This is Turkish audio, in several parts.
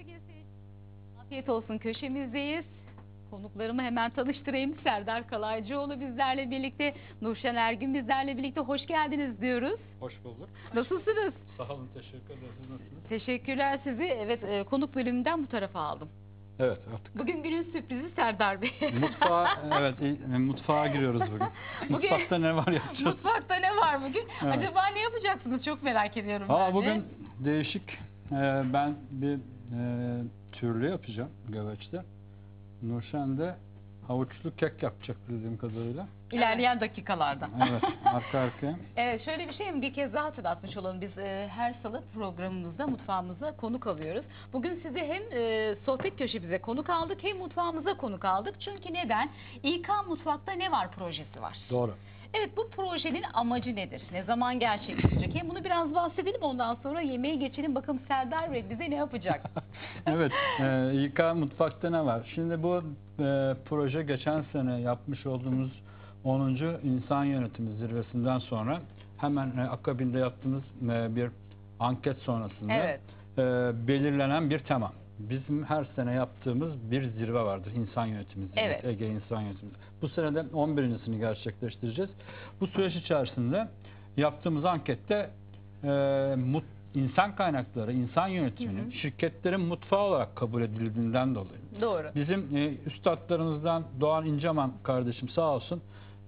sevgili seyirciler. Afiyet olsun köşemizdeyiz. Konuklarımı hemen tanıştırayım. Serdar Kalaycıoğlu bizlerle birlikte, Nurşen Ergün bizlerle birlikte hoş geldiniz diyoruz. Hoş bulduk. Nasılsınız? Sağ olun, teşekkür ederiz. Siz nasılsınız? Teşekkürler sizi. Evet e, konuk bölümünden bu tarafa aldım. Evet, artık Bugün günün sürprizi Serdar Bey. mutfağa, evet, e, mutfağa giriyoruz bugün. Bugün- Mutfakta ne var yapacağız? Mutfakta ne var bugün? Evet. Acaba ne yapacaksınız? Çok merak ediyorum ben Aa, de. bugün değişik, e, ben bir e, türlü yapacağım göveçte. Nurşen de havuçlu kek yapacak bildiğim kadarıyla. İlerleyen dakikalarda. Evet, arka arkaya. Evet şöyle bir şey mi bir kez daha hatırlatmış olalım. Biz e, her salı programımızda mutfağımıza konuk alıyoruz. Bugün sizi hem e, sohbet köşemize konuk aldık hem mutfağımıza konuk aldık. Çünkü neden? İK Mutfakta Ne Var projesi var. Doğru. Evet bu projenin amacı nedir? Ne zaman gerçekleşecek? Hem bunu biraz bahsedelim ondan sonra yemeğe geçelim. Bakın Serdar Bey bize ne yapacak? evet, e, İK Mutfak'ta ne var? Şimdi bu e, proje geçen sene yapmış olduğumuz 10. İnsan Yönetimi Zirvesinden sonra hemen e, akabinde yaptığımız e, bir anket sonrasında Evet. e, belirlenen bir tema. Bizim her sene yaptığımız bir zirve vardır. İnsan Yönetimi Zirvesi, Evet. Ege İnsan Yönetimi. Bu sene de 11.sini gerçekleştireceğiz. Bu süreç içerisinde yaptığımız ankette e, mut, insan kaynakları, insan yönetiminin Hı hı. şirketlerin mutfağı olarak kabul edildiğinden dolayı. Doğru. Bizim e, üstadlarımızdan Doğan İnceman kardeşim sağ olsun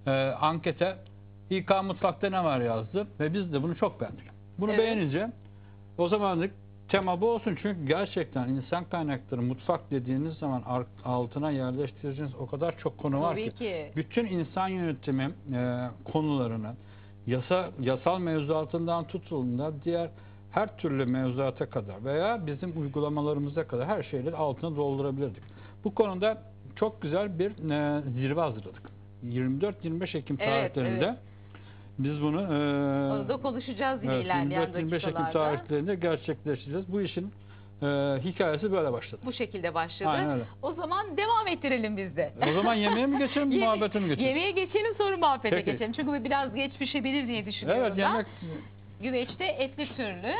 e, ankete İK Mutfak'ta ne var yazdı ve biz de bunu çok beğendik. Bunu Evet. beğenince o zaman dedik tema bu olsun çünkü gerçekten insan kaynakları mutfak dediğiniz zaman altına yerleştireceğiniz o kadar çok konu var Tabii ki. ki. Bütün insan yönetimi e, konularını yasa yasal mevzuatından tutulun da diğer her türlü mevzuata kadar veya bizim uygulamalarımıza kadar her şeyleri altına doldurabilirdik. Bu konuda çok güzel bir e, zirve hazırladık. 24-25 Ekim Evet, tarihlerinde evet. Biz bunu e, Onu da konuşacağız yine evet, ilerleyen 24-25 Ekim dakikalarda. tarihlerinde gerçekleştireceğiz. Bu işin e, hikayesi böyle başladı. Bu şekilde başladı. Aynen öyle. O zaman devam ettirelim biz de. O zaman yemeğe mi geçelim, Yeme- muhabbete mi geçelim? Yemeğe geçelim sonra muhabbete Peki. geçelim. Çünkü bu biraz geç pişebilir diye düşünüyorum Evet ben. yemek Güveçte etli türlü.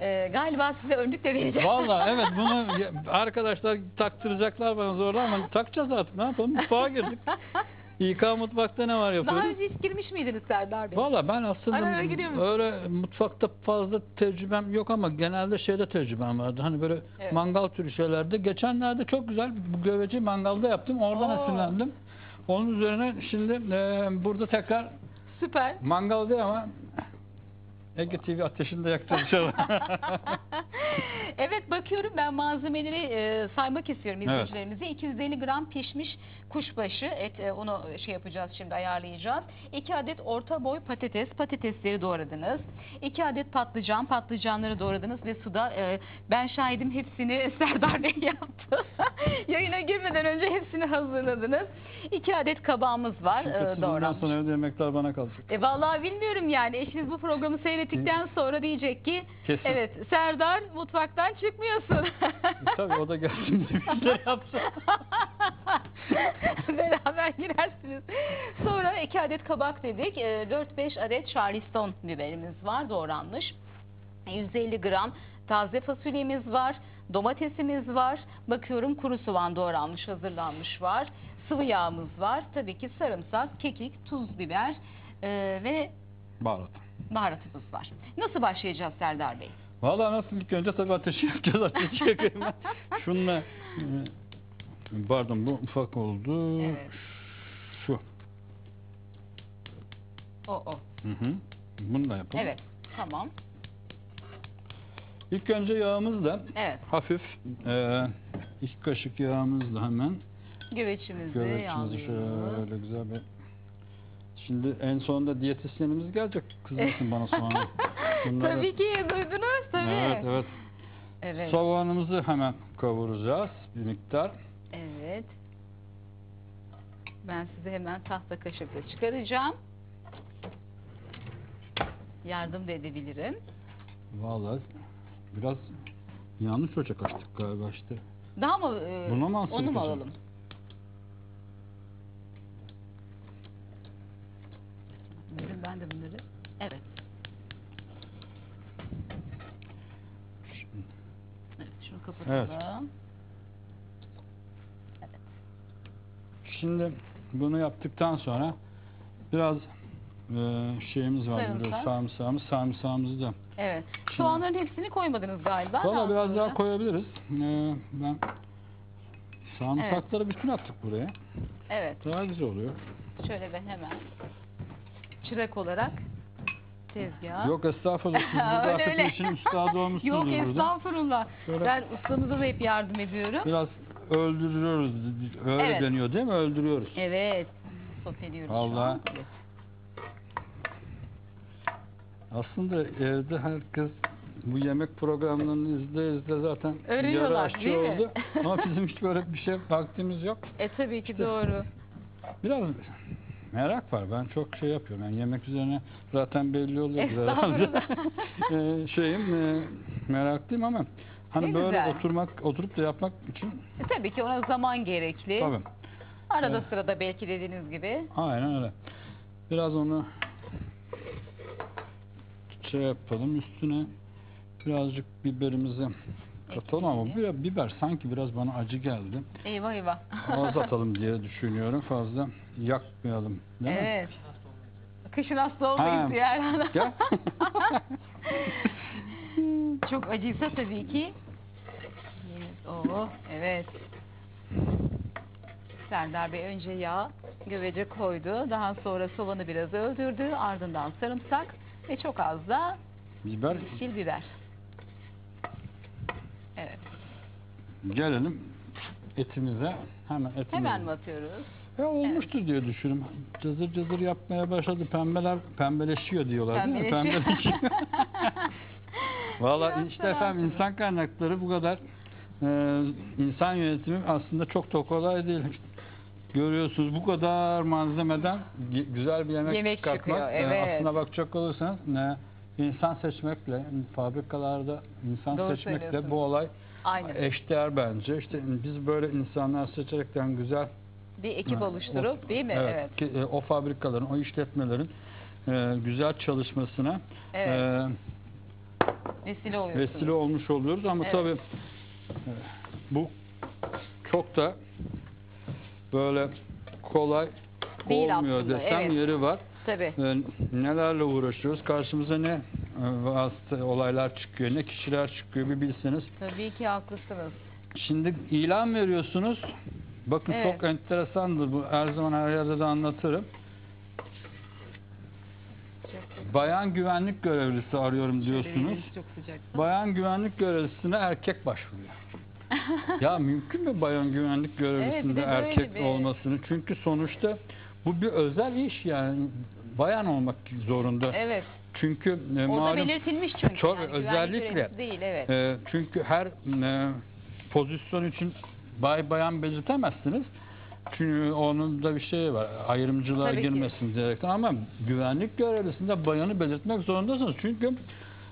Ee, galiba size önlük de vereceğim. Vallahi evet bunu ya- arkadaşlar taktıracaklar bana zorla ama takacağız artık. Ne yapalım? Mutfağa girdik. İK mutfakta ne var Daha yapıyoruz? önce hiç girmiş miydiniz Serdar Bey? Valla ben aslında Ara öyle mutfakta fazla tecrübem yok ama genelde şeyde tecrübem vardı. Hani böyle Evet. mangal türü şeylerde. Geçenlerde çok güzel bu göveci mangalda yaptım. Oradan Oo. esinlendim. Onun üzerine şimdi e, burada tekrar Süper. mangal değil ama Ege TV ateşinde yakacağız inşallah. evet bakıyorum ben malzemeleri e, saymak istiyorum izleyicilerimize. 250 gram pişmiş kuşbaşı et e, onu şey yapacağız şimdi ayarlayacağız. 2 adet orta boy patates patatesleri doğradınız. 2 adet patlıcan patlıcanları doğradınız ve suda e, ben şahidim hepsini Serdar Bey yaptı. Yayına girmeden önce hepsini hazırladınız. 2 adet kabağımız var e, siz bundan doğranmış. sonra evde yemekler bana kalacak. E vallahi bilmiyorum yani eşiniz bu programı seyrettikten sonra diyecek ki Kesin. evet Serdar mutfaktan çıkmıyorsun. E, Tabii o da gelsin bir şeyler yapsın. Beraber girersiniz. Sonra iki adet kabak dedik. E, 4-5 adet charleston biberimiz var doğranmış. 150 gram taze fasulyemiz var. Domatesimiz var. Bakıyorum kuru soğan doğranmış, hazırlanmış var. Sıvı yağımız var. Tabii ki sarımsak, kekik, tuz, biber e, ve Baharat. baharatımız var. Nasıl başlayacağız Serdar Bey? Vallahi nasıl ilk önce tabii ateşi yakacağız ateşi yakayım ben. Şunla e, pardon bu ufak oldu. Evet. Şu. O o. Hı hı. Bunu da yapalım. Evet. Tamam. İlk önce yağımızla Evet. hafif e, iki kaşık yağımızla hemen Güveçimizi yağlıyoruz. şöyle güzel bir Şimdi en sonunda diyetisyenimiz gelecek kızmasın bana sonra. Bunları- Tabii ki duydunuz tabii. Evet evet. Evet. Soğanımızı hemen kavuracağız bir miktar. Evet. Ben size hemen tahta kaşıkla çıkaracağım. Yardım da edebilirim. Vallahi biraz yanlış ocak açtık galiba işte. Daha mı? e, Buna mı alsın Onu mu hocam? alalım? Bilmiyorum ben de bunları. Evet. Evet şunu kapatalım. Şimdi bunu yaptıktan sonra biraz e, şeyimiz var Sarımsak. sarımsağımız. Sarımsağımızı da Evet. Soğanların hepsini koymadınız galiba. Valla biraz daha koyabiliriz. Ee, ben sarımsakları bütün attık buraya. Evet. Daha güzel oluyor. Şöyle ben hemen çırak olarak tezgah. Yok estağfurullah. Siz burada Öyle, artık öyle. işin üstadı olmuşsunuz Yok burada. estağfurullah. Şöyle- Ben ustamıza da hep yardım ediyorum. Biraz öldürüyoruz. Öyle Evet. deniyor değil mi? Öldürüyoruz. Evet. Soteliyoruz şu Vallahi. an. Aslında evde herkes bu yemek programlarını izle izle zaten yarı Öğreniyorlar, aşçı değil mi? oldu. Ama bizim hiç böyle bir şey vaktimiz yok. E tabii ki doğru. Biraz merak var. Ben çok şey yapıyorum. Yani yemek üzerine zaten belli oluyor herhalde. Ee, şeyim e, meraklıyım ama hani Ne böyle güzel. oturmak oturup da yapmak için E tabii ki ona zaman gerekli. tabii. Arada sırada belki dediğiniz gibi. Aynen öyle. Biraz onu şey yapalım üstüne birazcık biberimizi katalım ama Ekleyelim. biber, sanki biraz bana acı geldi. Eyvah eyvah. Az atalım diye düşünüyorum. Fazla yakmayalım. Değil mi? evet. Kışın hasta olmayız Ha. diğer yana. Gel. Çok acıysa tabii ki. Oo, evet. Serdar Bey önce yağ, gövece koydu. Daha sonra soğanı biraz öldürdü. Ardından sarımsak ve çok az da Biber yeşil biber. Evet. gelelim etimize. Hemen etimize. Hemen mi atıyoruz? Ya olmuştur diye düşünüyorum. Cızır cızır yapmaya başladı. Pembeler pembeleşiyor diyorlar değil mi? Pembeleşiyor. Valla işte efendim insan kaynakları bu kadar e, insan yönetimi aslında çok da kolay değil. Görüyorsunuz bu kadar malzemeden güzel bir yemek, Yemek çıkartmak. çıkıyor, e, evet. aslına bakacak olursanız ne insan seçmekle fabrikalarda insan Doğru seçmekle bu olay Aynen. eşdeğer bence. İşte biz böyle insanlar seçerekten güzel Bir ekip Ha, oluşturup o- değil mi? Evet. Evet. ki, e, o fabrikaların, o işletmelerin e, güzel çalışmasına Evet. e, Vesile vesile olmuş oluyoruz ama Evet. tabii e, bu çok da böyle kolay Değil olmuyor aslında, desem evet. yeri var. Tabii. E, nelerle uğraşıyoruz? Karşımıza ne e, olaylar çıkıyor, ne kişiler çıkıyor bir bilseniz. Tabii ki haklısınız. Şimdi ilan veriyorsunuz. Bakın Evet. çok enteresandır bu. Her zaman her yerde de anlatırım. Bayan güvenlik görevlisi arıyorum diyorsunuz. Çok sıcak. Bayan güvenlik görevlisine erkek başvuruyor. Ya mümkün mü bayan güvenlik Evet, bir görevlisinde de böyle erkek bir- olmasını? Çünkü sonuçta bu bir özel iş yani. Bayan olmak zorunda. Evet. Çünkü e, Orada malum belirtilmiş çünkü. Çok yani, özellikle. görevlisi değil evet. e, çünkü her e, pozisyon için bay bayan belirtemezsiniz. Çünkü onun da bir şey var. Ayrımcılığa Tabii ki. girmesin diyerekten ama güvenlik görevlisinde bayanı belirtmek zorundasınız. Çünkü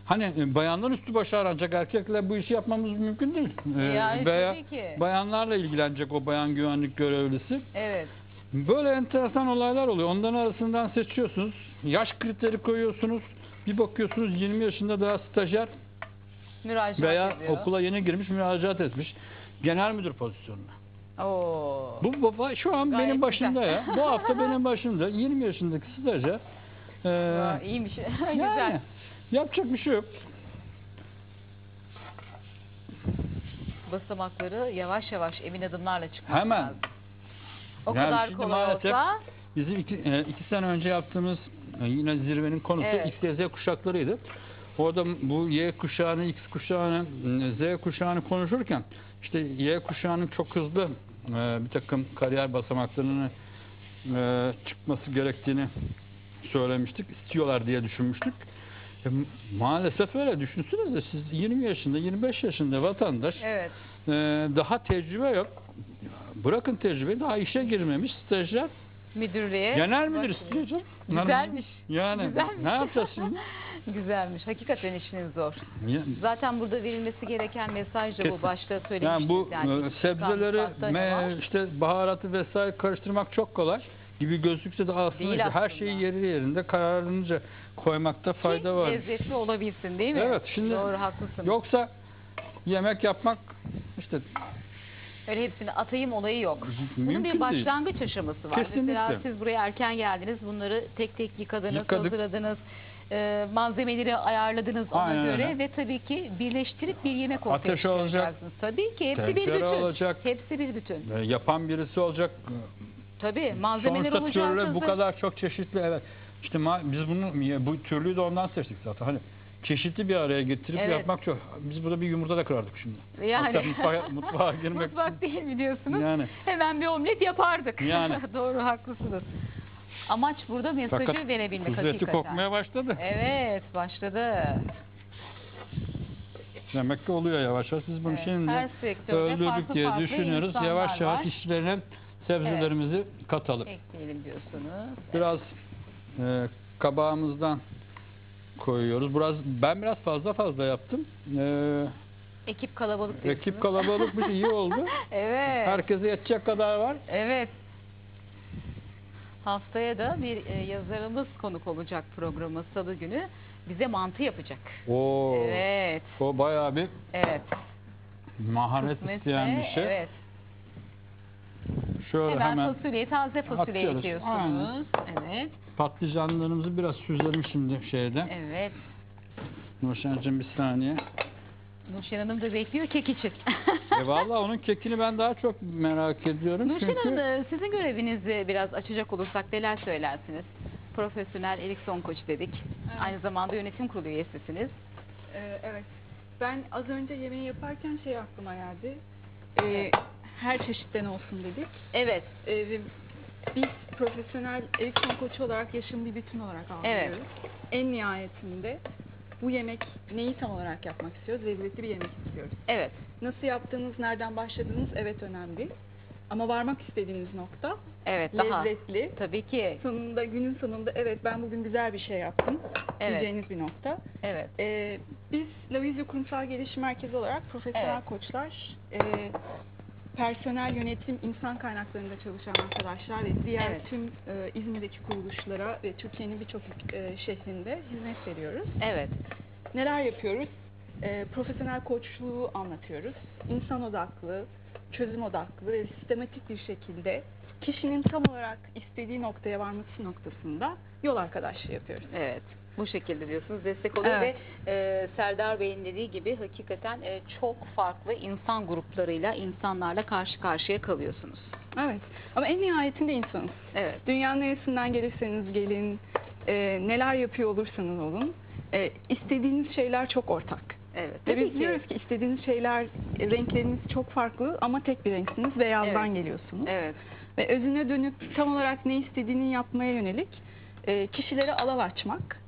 hani e, bayanların üstü başı aranacak erkekle bu işi yapmamız mümkün değil. E, Yani veya tabii ki. bayanlarla ilgilenecek o bayan güvenlik görevlisi. Evet. Böyle enteresan olaylar oluyor. Onların arasından seçiyorsunuz. Yaş kriteri koyuyorsunuz. Bir bakıyorsunuz 20 yaşında daha stajyer Müracaat veya ediyor. okula yeni girmiş müracaat etmiş. Genel müdür pozisyonuna. Oo. Bu, bu şu an Gayet benim başımda güzel. ya. Bu hafta benim başımda 20 yaşındaki stajyer. Ee, Aa, iyiymiş. yani Güzel. Yapacak bir şey yok. Basamakları yavaş yavaş emin adımlarla çıkmak Hemen. lazım. O Yani kadar şimdi kolay maalesef olsa Bizim iki, e, iki sene önce yaptığımız e, yine zirvenin konusu Evet. X, Y, Z kuşaklarıydı. Orada bu Y kuşağını, X kuşağını, Z kuşağını konuşurken işte Y kuşağının çok hızlı e, bir takım kariyer basamaklarını e, çıkması gerektiğini söylemiştik. İstiyorlar diye düşünmüştük. E, maalesef öyle. Düşünsenize siz 20 yaşında, 25 yaşında vatandaş evet. e, daha tecrübe yok. Bırakın tecrübeyi daha işe girmemiş stajyer Müdürlüğe. Genel müdür canım. Güzelmiş. Yani Güzelmiş. ne yapacağız şimdi? Güzelmiş. Hakikaten işiniz zor. Ya- Zaten burada verilmesi gereken mesaj da bu. Başta söylemiştiniz. Yani bu yani e, sebzeleri ne var? me, işte baharatı vesaire karıştırmak çok kolay gibi gözükse de aslında, Değil her aslında. şeyi yeri yerinde kararınca koymakta fayda Ki var. lezzetli olabilsin değil mi? Evet, şimdi Doğru haklısınız. Yoksa yemek yapmak işte Öyle hepsini atayım olayı yok. Bunun Mümkün bir başlangıç aşaması var. Kesinlikle. Mesela siz buraya erken geldiniz. Bunları tek tek yıkadınız, Yıkadık. hazırladınız. e, malzemeleri ayarladınız ona Aynen göre öyle. ve tabii ki birleştirip bir yemek ortaya Ateş olacak. çıkaracaksınız. Tabii ki hepsi bir Tencere bütün. olacak. Hepsi bir bütün. e, yapan birisi olacak. Tabii malzemeler Sonuçta olacak. türlü bu kadar çok çeşitli evet. İşte biz bunu bu türlüyü de ondan seçtik zaten. Hani çeşitli bir araya getirip Evet. yapmak çok. Biz burada bir yumurta da kırardık şimdi. Yani. Hatta mutfağa, mutfağa girmek Mutfak değil biliyorsunuz. Yani. Hemen bir omlet yapardık. Yani. Doğru haklısınız. Amaç burada mesajı fakat verebilmek kuzu eti hakikaten. kokmaya başladı. Evet başladı. Demek ki oluyor yavaş yavaş. Biz bunu Evet, şimdi öldürdük diye düşünüyoruz. Yavaş yavaş var. işlerine sebzelerimizi katalım. Ekleyelim diyorsunuz. Biraz e, kabağımızdan koyuyoruz. Biraz ben biraz fazla fazla yaptım. E, Ekip kalabalık diyorsunuz. ekip kalabalıkmış iyi oldu. Evet. Herkese yetecek kadar var. Evet. Haftaya da bir e, yazarımız konuk olacak programa Salı günü. Bize mantı yapacak. Oo. Evet. O bayağı bir Evet. maharet Kısmetse, isteyen bir şey. Evet. Şöyle Hemen, hemen, fasulye, taze fasulye atıyoruz. ekliyorsunuz. Evet. patlıcanlarımızı biraz süzelim şimdi şeyde. Evet. Nurşen'cim bir saniye. Nurşen Hanım da bekliyor kek için. e valla onun kekini ben daha çok merak ediyorum. Nurşen çünkü Hanım e, sizin görevinizi biraz açacak olursak neler söylersiniz? Profesyonel Erikson Koç dedik. Evet. Aynı zamanda yönetim kurulu üyesisiniz. Ee, evet. Ben az önce yemeği yaparken şey aklıma geldi. Ee, her çeşitten olsun dedik. Evet. Ve biz profesyonel Erikson koçu olarak yaşamı bir bütün olarak algılıyoruz. En nihayetinde bu yemek neyi tam olarak yapmak istiyoruz? Lezzetli bir yemek istiyoruz. Evet. Nasıl yaptığınız, nereden başladığınız evet önemli. Ama varmak istediğiniz nokta Evet. Daha. lezzetli. Tabii ki. Sonunda günün sonunda evet ben bugün güzel bir şey yaptım Evet. diyeceğiniz bir nokta. Evet. Ee, biz Lavizyo Kurumsal Gelişim Merkezi olarak profesyonel Evet. koçlar, e, personel yönetim, insan kaynaklarında çalışan arkadaşlar ve diğer Evet. tüm e, İzmir'deki kuruluşlara ve Türkiye'nin birçok e, şehrinde hizmet veriyoruz. Evet. Neler yapıyoruz? E, profesyonel koçluğu anlatıyoruz. İnsan odaklı, çözüm odaklı ve sistematik bir şekilde kişinin tam olarak istediği noktaya varması noktasında yol arkadaşlığı yapıyoruz. Evet. Bu şekilde diyorsunuz destek oluyor Evet. ve e, Serdar Bey'in dediği gibi hakikaten e, çok farklı insan gruplarıyla, insanlarla karşı karşıya kalıyorsunuz. Evet. Ama en nihayetinde insanız. Evet. Dünyanın neresinden gelirseniz gelin, e, neler yapıyor olursanız olun, e, istediğiniz şeyler çok ortak. Evet. Ve biz ki. diyoruz ki istediğiniz şeyler, renkleriniz çok farklı ama tek bir renksiniz ve yazdan Evet. geliyorsunuz. Evet. Ve özüne dönüp tam olarak ne istediğini yapmaya yönelik e, kişilere alav açmak.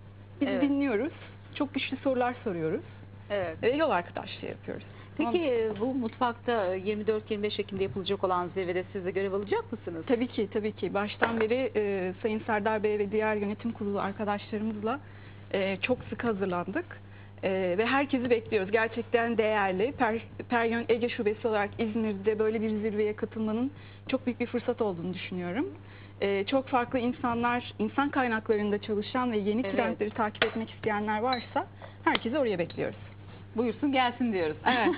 Biz Evet. dinliyoruz, çok güçlü sorular soruyoruz Evet. ve yol arkadaşlığı yapıyoruz. Peki e, bu mutfakta 24-25 Ekim'de yapılacak olan zirvede siz de görev alacak mısınız? Tabii ki, tabii ki. Baştan beri e, Sayın Serdar Bey ve diğer yönetim kurulu arkadaşlarımızla e, çok sık hazırlandık. E, ve herkesi bekliyoruz. Gerçekten değerli. Per, Peryon Ege Şubesi olarak İzmir'de böyle bir zirveye katılmanın çok büyük bir fırsat olduğunu düşünüyorum. E, çok farklı insanlar, insan kaynaklarında çalışan ve yeni Evet. trendleri takip etmek isteyenler varsa herkesi oraya bekliyoruz. Buyursun gelsin diyoruz. Evet.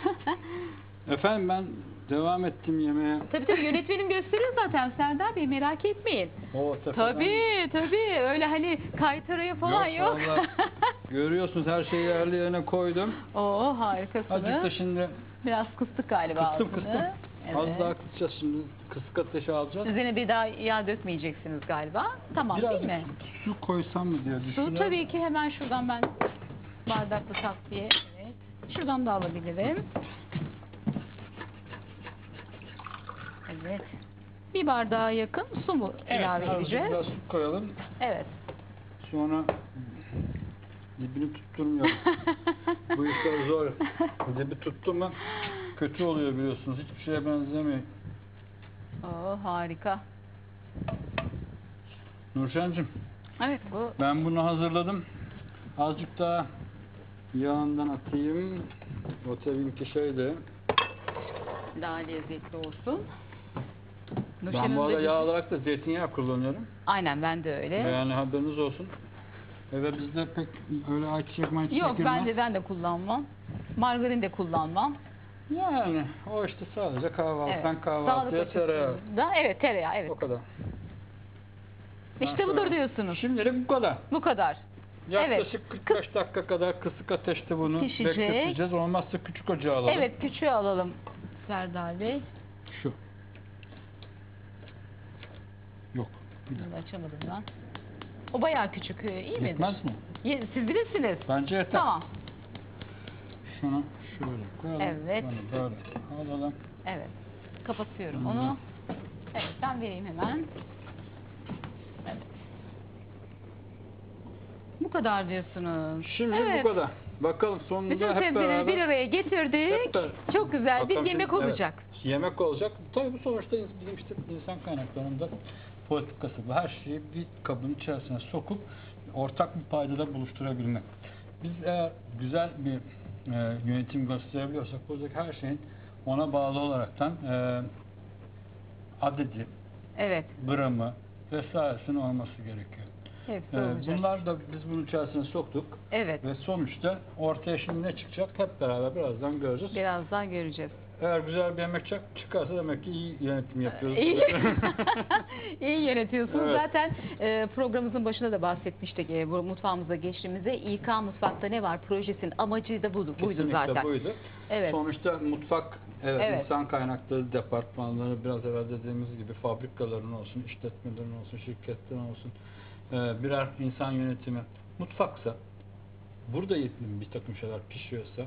Efendim ben devam ettim yemeğe. tabii tabii yönetmenim gösteriyor zaten Serdar Bey merak etmeyin. O tepeden- Tabii tabii öyle hani kaytaraya falan yok. Yok, vallahi. Görüyorsunuz her şeyi yerli yerine koydum. Oo Azıcık da harikasınız. şimdi Biraz kıstık galiba kıstım altını. kıstım. Evet. Az daha kısacağız şimdi. Kısık ateşe alacağız. Üzerine bir daha yağ dökmeyeceksiniz galiba. Tamam Biraz değil mi? su koysam mı diye Su düşünüyorum. tabii ki hemen şuradan ben bardaklı takviye. Evet. Şuradan da alabilirim. Evet. Bir bardağa yakın su mu Evet, ilave azıcık edeceğiz? biraz su koyalım. Evet. Sonra dibini tutturmuyorum. Bu işler zor. Dibi tuttu mu kötü oluyor biliyorsunuz. Hiçbir şeye benzemiyor. Oo harika. Nurşen'cim Evet bu ben bunu hazırladım. Azıcık daha yağından atayım. O tabii ki şeyde. daha lezzetli olsun. Ben bu arada yağ olarak da zeytinyağı kullanıyorum. Aynen ben de öyle. Yani haberiniz olsun. Eve bizde pek öyle ayçiçek mayçiçek Yok girmez. ben de ben de kullanmam. Margarin de kullanmam. Yani o işte sadece kahvaltıdan Evet. kahvaltıya Sağlık tereyağı. açısından- Evet tereyağı evet. O kadar. İşte Ben budur diyorsunuz. Şimdilik bu kadar. Bu kadar. Yaklaşık 45 dakika kadar kısık ateşte bunu Pişecek. bekleteceğiz. Olmazsa küçük ocağa alalım. Evet küçüğü alalım Serdar Bey. Şu. Yok. Bir dakika. Bunu açamadım ben. O bayağı küçük. e, İyi midir? Yetmez mi? Ye- Siz bilirsiniz. Bence yeter. Tamam. Şunu şöyle koyalım. Evet. Bunu böyle alalım. Evet. Kapatıyorum Hı. onu. Evet ben vereyim hemen. Evet. Bu kadar diyorsunuz. Şimdi evet. bu kadar. Bakalım sonunda Bütün hep sebzeleri beraber. bir araya getirdik. Hep Çok güzel bir Bakalım yemek şimdi- evet, olacak. yemek olacak. Tabii bu sonuçta bizim işte insan kaynaklarında politikası bu. Her şeyi bir kabın içerisine sokup ortak bir paydada buluşturabilmek. Biz eğer güzel bir e, yönetim gösterebiliyorsak buradaki her şeyin ona bağlı olaraktan e, adedi, Evet. gramı vesairesinin olması gerekiyor. Hepsi E, olacak. bunlar da biz bunun içerisine soktuk Evet. ve sonuçta ortaya şimdi ne çıkacak hep beraber birazdan göreceğiz. Birazdan göreceğiz. Eğer güzel bir yemek çık- çıkarsa demek ki iyi yönetim yapıyoruz. İyi, iyi yönetiyorsunuz. Evet. Zaten e, programımızın başında da bahsetmiştik. E, bu mutfağımıza geçtiğimizde İK Mutfakta Ne Var projesinin amacı da buydu, buydu Kesinlikle zaten. buydu. Evet. Sonuçta mutfak, evet, Evet. insan kaynakları departmanları biraz evvel dediğimiz gibi fabrikaların olsun, işletmelerin olsun, şirketlerin olsun e, birer insan yönetimi mutfaksa burada bir takım şeyler pişiyorsa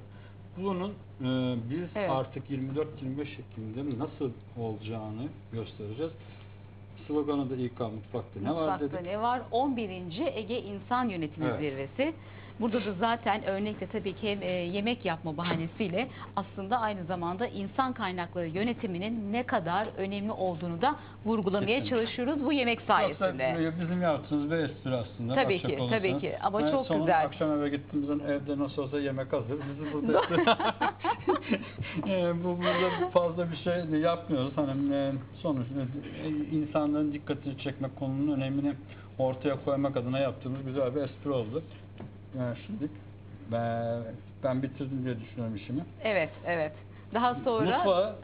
bunun e, biz Evet. artık 24-25 Ekim'de nasıl olacağını göstereceğiz. Sloganı da İK Mutfakta ne var Mutfakta dedik. ne var? 11. Ege İnsan Yönetimi Evet. Zirvesi. Burada da zaten örnekle tabii ki hem e, yemek yapma bahanesiyle aslında aynı zamanda insan kaynakları yönetiminin ne kadar önemli olduğunu da vurgulamaya Kesinlikle. çalışıyoruz bu yemek Yoksa sayesinde. bizim yaptığımız bir espri aslında. Tabii ki, olursanız. tabii ki. Ama Ve çok sonra güzel. akşam eve gittiğimizde evde nasıl olsa yemek hazır. Biz burada e, bu burada fazla bir şey yapmıyoruz. Hani e, sonuçta e, insanların dikkatini çekmek konunun önemini ortaya koymak adına yaptığımız güzel bir espri oldu. Yani ben, ben bitirdim diye düşünüyorum işimi. Evet, evet. Daha sonra Mutfağı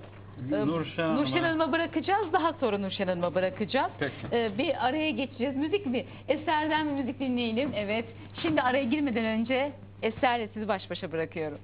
e, Nurşen Hanım'a- Nurşen Hanım'a bırakacağız. Daha sonra Nurşen Hanım'a bırakacağız. Peki. E, bir araya geçeceğiz. Müzik mi? Eserden bir müzik dinleyelim. Evet. Şimdi araya girmeden önce Eser'le sizi baş başa bırakıyorum.